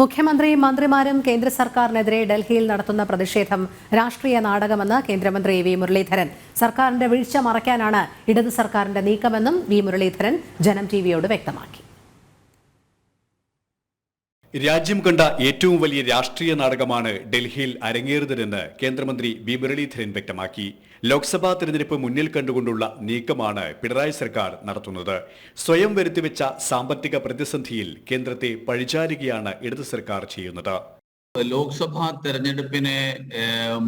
മുഖ്യമന്ത്രിയും മന്ത്രിമാരും കേന്ദ്ര സർക്കാരിനെതിരെ ഡൽഹിയിൽ നടത്തുന്ന പ്രതിഷേധം രാഷ്ട്രീയ നാടകമെന്ന് കേന്ദ്രമന്ത്രി വി മുരളീധരൻ. സർക്കാരിന്റെ വീഴ്ച മറയ്ക്കാനാണ് ഇടത് സർക്കാരിന്റെ നീക്കമെന്നും വി മുരളീധരൻ ജനം ടിവിയോട് വ്യക്തമാക്കി. രാജ്യം കണ്ട ഏറ്റവും വലിയ രാഷ്ട്രീയ നാടകമാണ് ഡൽഹിയിൽ അരങ്ങേറുന്നതെന്ന് കേന്ദ്രമന്ത്രി വി മുരളീധരൻ വ്യക്തമാക്കി. ലോക്സഭാ തെരഞ്ഞെടുപ്പ് മുന്നിൽ കണ്ടുകൊണ്ടുള്ള നീക്കമാണ് പിണറായി സർക്കാർ നടത്തുന്നത്. സ്വയം വരുത്തിവെച്ച സാമ്പത്തിക പ്രതിസന്ധിയിൽ കേന്ദ്രത്തെ പഴിചാരുകയാണ് ഇടത് സർക്കാർ ചെയ്യുന്നത്. ലോക്സഭാ തെരഞ്ഞെടുപ്പിനെ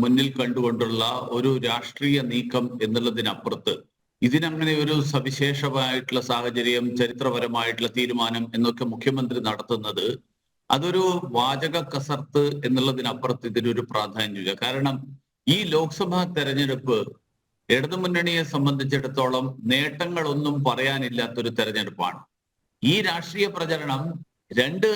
മുന്നിൽ കണ്ടുകൊണ്ടുള്ള ഒരു രാഷ്ട്രീയ നീക്കം എന്നുള്ളതിനപ്പുറത്ത് ഇതിനങ്ങനെ ഒരു സവിശേഷമായിട്ടുള്ള സാഹചര്യം ചരിത്രപരമായിട്ടുള്ള തീരുമാനം എന്നൊക്കെ മുഖ്യമന്ത്രി നടത്തുന്നത് അതൊരു വാചക കസർത്ത് എന്നുള്ളതിനപ്പുറത്ത് ഇതിനൊരു പ്രാധാന്യമില്ല. കാരണം ഈ ലോക്സഭാ തെരഞ്ഞെടുപ്പ് ഇടതുമുന്നണിയെ സംബന്ധിച്ചിടത്തോളം നേട്ടങ്ങളൊന്നും പറയാനില്ലാത്തൊരു തെരഞ്ഞെടുപ്പാണ്. ഈ രാഷ്ട്രീയ പ്രചരണം രണ്ട്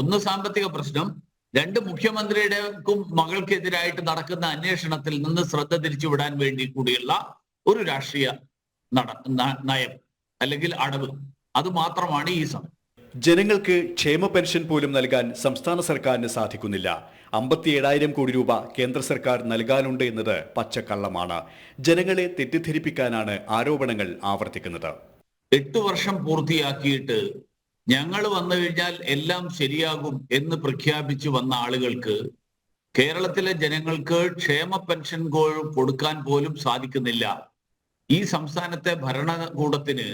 ഒന്ന് സാമ്പത്തിക പ്രശ്നം രണ്ട് മുഖ്യമന്ത്രിയുടെക്കും മകൾക്കെതിരായിട്ട് നടക്കുന്ന അന്വേഷണത്തിൽ നിന്ന് ശ്രദ്ധ തിരിച്ചുവിടാൻ വേണ്ടി കൂടിയുള്ള ഒരു രാഷ്ട്രീയ നയം അല്ലെങ്കിൽ അടവ്. അത് മാത്രമാണ് ഈ സമയം. ജനങ്ങൾക്ക് ക്ഷേമ പെൻഷൻ പോലും നൽകാൻ സംസ്ഥാന സർക്കാരിന് സാധിക്കുന്നില്ല. അമ്പത്തിയേഴായിരം കോടി രൂപ കേന്ദ്ര സർക്കാർ നൽകാനുണ്ട് എന്നത് പച്ചക്കള്ളമാണ്. ജനങ്ങളെ തെറ്റിദ്ധരിപ്പിക്കാനാണ് ആരോപണങ്ങൾ ആവർത്തിക്കുന്നത്. എട്ട് വർഷം പൂർത്തിയാക്കിയിട്ട് ഞങ്ങൾ വന്നു കഴിഞ്ഞാൽ എല്ലാം ശരിയാകും എന്ന് പ്രഖ്യാപിച്ചു വന്ന ആളുകൾക്ക് കേരളത്തിലെ ജനങ്ങൾക്ക് ക്ഷേമ പെൻഷൻ കൊടുക്കാൻ പോലും സാധിക്കുന്നില്ല. ഈ സംസ്ഥാനത്തെ ഭരണകൂടത്തിന്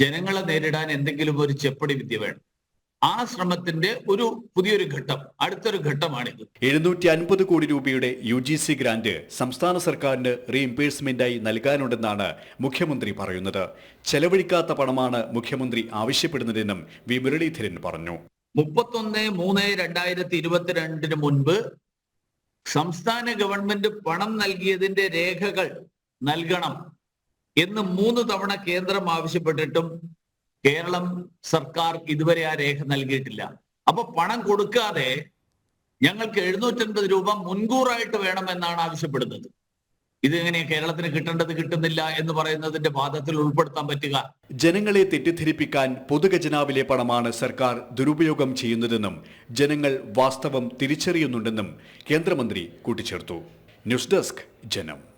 ജനങ്ങളെ നേരിടാൻ എന്തെങ്കിലും ഒരു ചെപ്പടി വിദ്യ വേണം. ആ ശ്രമത്തിന്റെ ഒരു പുതിയൊരു ഘട്ടം അടുത്തൊരു ഘട്ടമാണിത്. എഴുന്നൂറ്റി അൻപത് കോടി രൂപയുടെ യു ജി സി ഗ്രാന്റ് സംസ്ഥാന സർക്കാരിന് റീഇംബേഴ്സ്മെന്റായി നൽകാനുണ്ടെന്നാണ് മുഖ്യമന്ത്രി പറയുന്നത്. ചെലവഴിക്കാത്ത പണമാണ് മുഖ്യമന്ത്രി ആവശ്യപ്പെടുന്നതെന്നും വി മുരളീധരൻ പറഞ്ഞു. മുപ്പത്തൊന്ന് മൂന്ന് രണ്ടായിരത്തി ഇരുപത്തിരണ്ടിന് മുൻപ് സംസ്ഥാന ഗവൺമെന്റ് പണം നൽകിയതിന്റെ രേഖകൾ നൽകണം. എന്ന് മൂന്ന് തവണ കേന്ദ്രം ആവശ്യപ്പെട്ടിട്ടും കേരളം സർക്കാർ ഇതുവരെ ആ രേഖ നൽകിയിട്ടില്ല. അപ്പൊ പണം കൊടുക്കാതെ ഞങ്ങൾക്ക് എഴുന്നൂറ്റൻപത് രൂപ മുൻകൂറായിട്ട് വേണമെന്നാണ് ആവശ്യപ്പെടുന്നത്. ഇതെങ്ങനെ കേരളത്തിന് കിട്ടേണ്ടത് കിട്ടുന്നില്ല എന്ന് പറയുന്നതിന്റെ വാദത്തിൽ ഉൾപ്പെടുത്താൻ പറ്റുക. ജനങ്ങളെ തെറ്റിദ്ധരിപ്പിക്കാൻ പൊതുഖജനാവിലെ പണമാണ് സർക്കാർ ദുരുപയോഗം ചെയ്യുന്നതെന്നും ജനങ്ങൾ വാസ്തവം തിരിച്ചറിയുന്നുണ്ടെന്നും കേന്ദ്രമന്ത്രി കൂട്ടിച്ചേർത്തു. ന്യൂസ് ഡെസ്ക് ജനം.